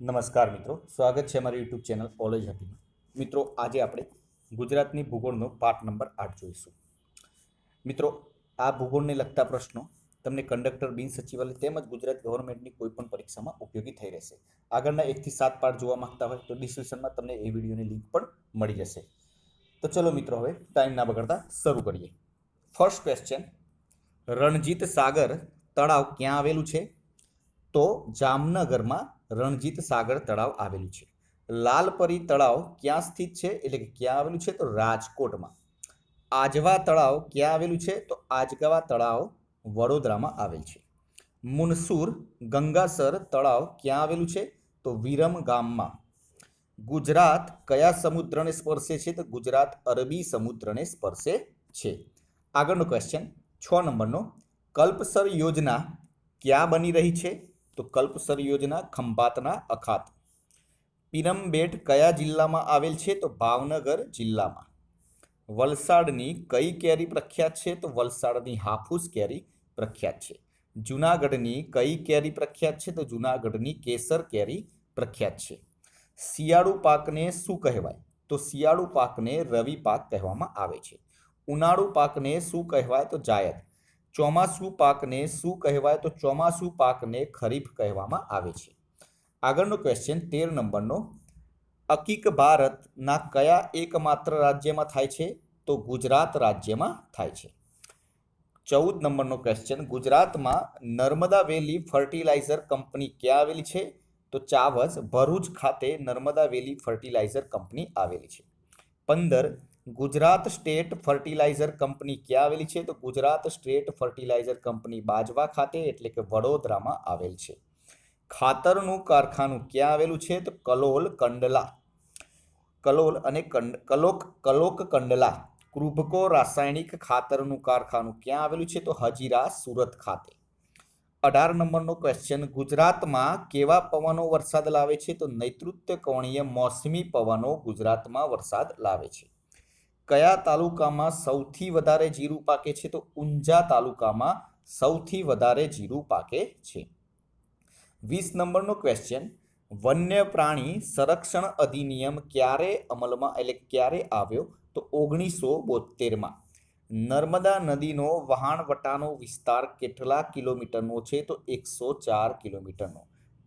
નમસ્કાર મિત્રો. સ્વાગત છે અમારી યુટ્યુબ ચેનલ ઓલેજ હેપીમાં મિત્રો, આજે આપણે ગુજરાતની ભૂગોળનો પાઠ નંબર આઠ જોઈશું. મિત્રો, આ ભૂગોળને લગતા પ્રશ્નો તમને કંડક્ટર બિન સચિવાલય તેમજ ગુજરાત ગવર્મેન્ટની કોઈ પણ પરીક્ષામાં ઉપયોગી થઈ રહેશે. આગળના એકથી સાત પાઠ જોવા માંગતા હોય તો ડિસ્ક્રિપ્શનમાં તમને એ વિડીયોની લિંક પણ મળી જશે. તો ચલો મિત્રો, હવે ટાઈમ ના બગડતા શરૂ કરીએ. ફર્સ્ટ ક્વેશ્ચન રણજીત સાગર તળાવ ક્યાં આવેલું છે? તો જામનગરમાં રણજીત સાગર તળાવ આવેલું છે. લાલપરી તળાવ ક્યાં સ્થિત છે? એટલે કે ક્યાં આવેલું છે? તો રાજકોટમાં. આજવા તળાવ ક્યાં આવેલું છે? તો આજગવા તળાવ વડોદરામાં આવેલ છે. મુનસુર, ગંગાસર તળાવ ક્યાં આવેલું છે? તો વિરમ ગામમાં. ગુજરાત કયા સમુદ્રને સ્પર્શે છે? તો ગુજરાત અરબી સમુદ્રને સ્પર્શે છે. આગળનો ક્વેશ્ચન છ નંબરનો. કલ્પસર યોજના ક્યાં બની રહી છે? તો કલ્પસર યોજના ખંભાતના અખાત. પિરમબેટ કયા જિલ્લામાં આવેલ છે? તો ભાવનગર જિલ્લામાં. વલસાડની કઈ કેરી પ્રખ્યાત છે? તો વલસાડની હાફૂસ કેરી પ્રખ્યાત છે. જુનાગઢની કઈ કેરી પ્રખ્યાત છે? તો જુનાગઢની કેસર કેરી પ્રખ્યાત છે. શિયાળુ પાકને શું કહેવાય? તો શિયાળુ પાકને રવિ પાક કહેવામાં આવે છે. ઉનાળુ પાકને શું કહેવાય? તો જાયદ. ચોમાસુ પાકને શું કહેવાય? તો ચોમાસુ પાકને ખરીફ કહેવામાં આવે છે. આગળનો ક્વેશ્ચન તેર નંબરનો, અકીક ભારતના કયા એકમાત્ર રાજ્યમાં થાય છે? તો ગુજરાત રાજ્યમાં થાય છે. ચૌદ નંબરનો ક્વેશ્ચન ગુજરાતમાં નર્મદા વેલી ફર્ટિલાઇઝર કંપની ક્યાં આવેલી છે? તો ચાવજ ભરૂચ ખાતે નર્મદા વેલી ફર્ટિલાઇઝર કંપની આવેલી છે. પંદર ગુજરાત સ્ટેટ ફર્ટિલાઇઝર કંપની ક્યાં આવેલી છે? તો Gujarat state fertilizer company Bajwa ખાતે, એટલે કે વડોદરામાં આવેલ છે. ખાતરનું કારખાનું ક્યાં આવેલું છે? તો કલોલ કંડલા. કલોલ અને કંડ, કલોક કલોક કંડલા. કૃભકો રાસાયણિક ખાતરનું કારખાનું ક્યાં આવેલું છે? તો હજીરા, સુરત ખાતે. અઢાર નંબરનો ક્વેશ્ચન ગુજરાતમાં કેવા પવનો વરસાદ લાવે છે? તો નૈઋત્ય કોણીય મોસમી પવનો ગુજરાતમાં વરસાદ લાવે છે. કયા તાલુકામાં સૌથી વધારે જીરું પાકે છે? તો ઊંઝા તાલુકામાં સૌથી વધારે જીરું પાકે છે. વીસ નંબરનો ક્વેશ્ચન વન્ય પ્રાણી સંરક્ષણ અધિનિયમ ક્યારે અમલમાં એટલે ક્યારે આવ્યો? તો ઓગણીસો બોતેરમાં નર્મદા નદીનો વહાણવટાનો વિસ્તાર કેટલા કિલોમીટરનો છે? તો એકસો ચાર કિલોમીટરનો.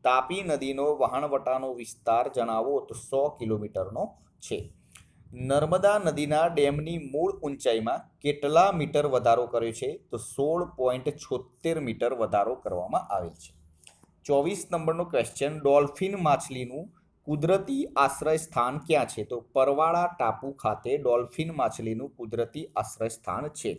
તાપી નદીનો વહાણવટાનો વિસ્તાર જણાવો તો સો કિલોમીટરનો છે. નર્મદા નદીના ડેમની મૂળ ઊંચાઈમાં કેટલા મીટર વધારો કર્યો છે? તો સોળ પોઈન્ટ છોતેર મીટર વધારો કરવામાં આવેલ છે. ચોવીસ નંબરનો ક્વેશ્ચન ડોલ્ફિન માછલીનું કુદરતી આશ્રય સ્થાન ક્યાં છે? તો પરવાળા ટાપુ ખાતે ડોલ્ફિન માછલીનું કુદરતી આશ્રય સ્થાન છે.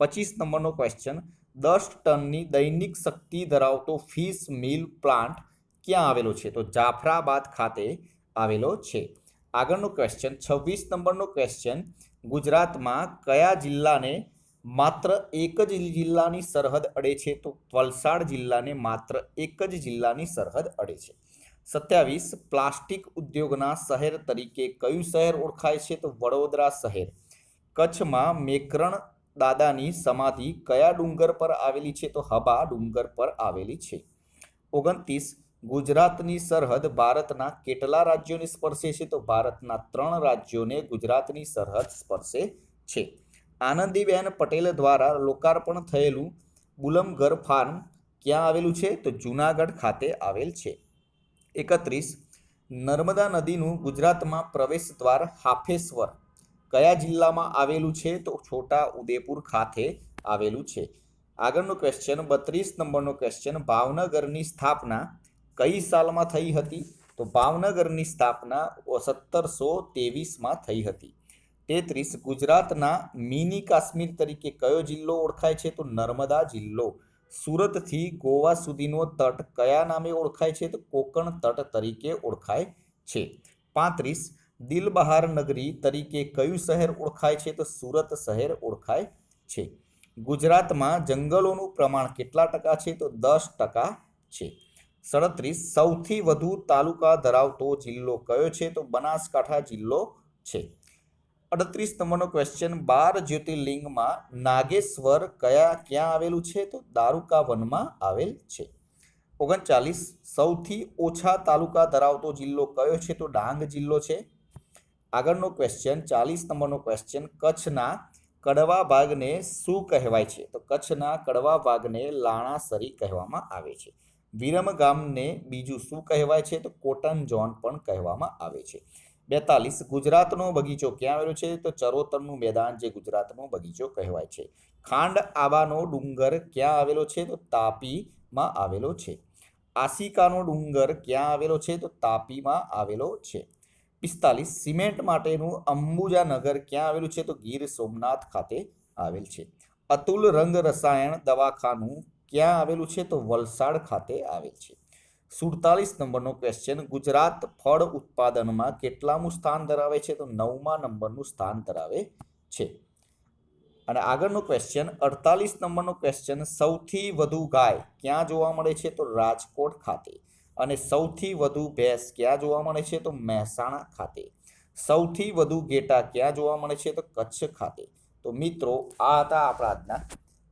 પચીસ નંબરનો ક્વેશ્ચન દસ ટનની દૈનિક શક્તિ ધરાવતો ફિશ મિલ પ્લાન્ટ ક્યાં આવેલો છે? તો જાફરાબાદ ખાતે આવેલો છે. આગળનો ક્વેશ્ચન છવ્વીસ નંબરનો ક્વેશ્ચન ગુજરાતમાં કયા જિલ્લાને માત્ર એક જ જિલ્લાની સરહદ અડે છે? તો વલસાડ જિલ્લાને માત્ર એક જ જિલ્લાની સરહદ અડે છે. સત્યાવીસ, પ્લાસ્ટિક ઉદ્યોગના શહેર તરીકે કયું શહેર ઓળખાય છે? તો વડોદરા શહેર. કચ્છમાં મેકરણ દાદાની સમાધિ કયા ડુંગર પર આવેલી છે? તો હબા ડુંગર પર આવેલી છે. ઓગણત્રીસ ગુજરાતની સરહદ ભારતના કેટલા રાજ્યોને સ્પર્શે છે? તો ભારતના ત્રણ રાજ્યોને ગુજરાતની સરહદ સ્પર્શે છે. આનંદીબેન પટેલ દ્વારા લોકાર્પણ થયેલું બુલમગર ફાર્મ ક્યાં આવેલું છે? તો જૂનાગઢ ખાતે આવેલ છે. એકત્રીસ, નર્મદા નદીનું ગુજરાતમાં પ્રવેશ દ્વાર હાફેશ્વર કયા જિલ્લામાં આવેલું છે? તો છોટા ઉદેપુર ખાતે આવેલું છે. આગળનો ક્વેશ્ચન બત્રીસ નંબરનો ક્વેશ્ચન ભાવનગરની સ્થાપના કઈ સાલમાં થઈ હતી? તો ભાવનગરની સ્થાપના સત્તરસો ત્રેવીસમાં થઈ હતી. તેત્રીસ ગુજરાતના મિની કાશ્મીર તરીકે કયો જિલ્લો ઓળખાય છે? તો નર્મદા જિલ્લો. સુરતથી ગોવા સુધીનો તટ કયા નામે ઓળખાય છે? તો કોકણ તટ તરીકે ઓળખાય છે. પાંત્રીસ, દિલબહાર નગરી તરીકે કયું શહેર ઓળખાય છે? તો સુરત શહેર ઓળખાય છે. ગુજરાતમાં જંગલોનું પ્રમાણ કેટલા ટકા છે? તો દસ ટકા છે. સડત્રીસ, સૌથી વધુ તાલુકા ધરાવતો જિલ્લો કયો છે? તો બનાસકાંઠા જિલ્લો છે. અડત્રીસ નંબરનો ક્વેશ્ચન બાર જ્યોતિર્લિંગમાં નાગેશ્વર કયા, ક્યાં આવેલું છે? તો દારૂકા વનમાં આવેલ છે. ઓગણચાલીસ, સૌથી ઓછા તાલુકા ધરાવતો જિલ્લો કયો છે? તો ડાંગ જિલ્લો છે. આગળનો ક્વેશ્ચન ચાલીસ નંબરનો ક્વેશ્ચન કચ્છના કડવા ભાગને શું કહેવાય છે? તો કચ્છના કડવા ભાગને લાણાસરી કહેવામાં આવે છે. વિરમ ગામને બીજું શું કહેવાય છે? તો કોટન ઝોન પણ કહેવામાં આવે છે. બેતાલીસ, ગુજરાતનો બગીચો ક્યાં આવેલો છે? તો ચરોતરનું મેદાન જે ગુજરાતનો બગીચો કહેવાય છે. ખાંડ આબાનો ડુંગર ક્યાં આવેલો છે? તો તાપીમાં આવેલો છે. આસિકાનો ડુંગર ક્યાં આવેલો છે? તો તાપીમાં આવેલો છે. પિસ્તાલીસ, સિમેન્ટ માટેનું અંબુજા નગર ક્યાં આવેલું છે? તો ગીર સોમનાથ ખાતે આવેલ છે. અતુલ રંગ રસાયણ દવાખાનું ક્યાં આવેલું છે તો વલસાડ ખાતે આવેલ છે. સુડતાલીસ નંબરનો ક્વેશ્ચન ગુજરાત ફળ ઉત્પાદનમાં કેટલામું સ્થાન ધરાવે છે? તો નવમા નંબરનું સ્થાન ધરાવે છે. અને આગળનો ક્વેશ્ચન અડતાલીસ નંબરનો ક્વેશ્ચન સૌથી વધુ ગાય ક્યાં જોવા મળે છે? તો રાજકોટ ખાતે. અને સૌથી વધુ ભેંસ ક્યાં જોવા મળે છે? તો મહેસાણા ખાતે. સૌથી વધુ ગેટા ક્યાં જોવા મળે છે? તો કચ્છ ખાતે. તો મિત્રો, આ હતા આપણા આજના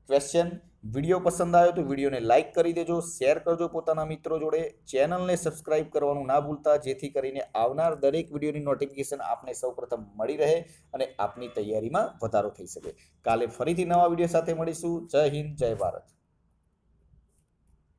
ક્વેશ્ચન વીડિયો પસંદ આવ્યો તો વિડીયોને લાઇક કરી દેજો, શેર કરજો પોતાના મિત્રો જોડે, ચેનલને સબસ્ક્રાઇબ કરવાનું ના ભૂલતા, જેથી કરીને આવનાર દરેક વિડીયોની નોટિફિકેશન આપને સૌપ્રથમ મળી રહે અને આપની તૈયારીમાં વધારો થઈ શકે. કાલે ફરીથી નવા વીડિયો સાથે મળીશું. જય હિન્દ, જય ભારત.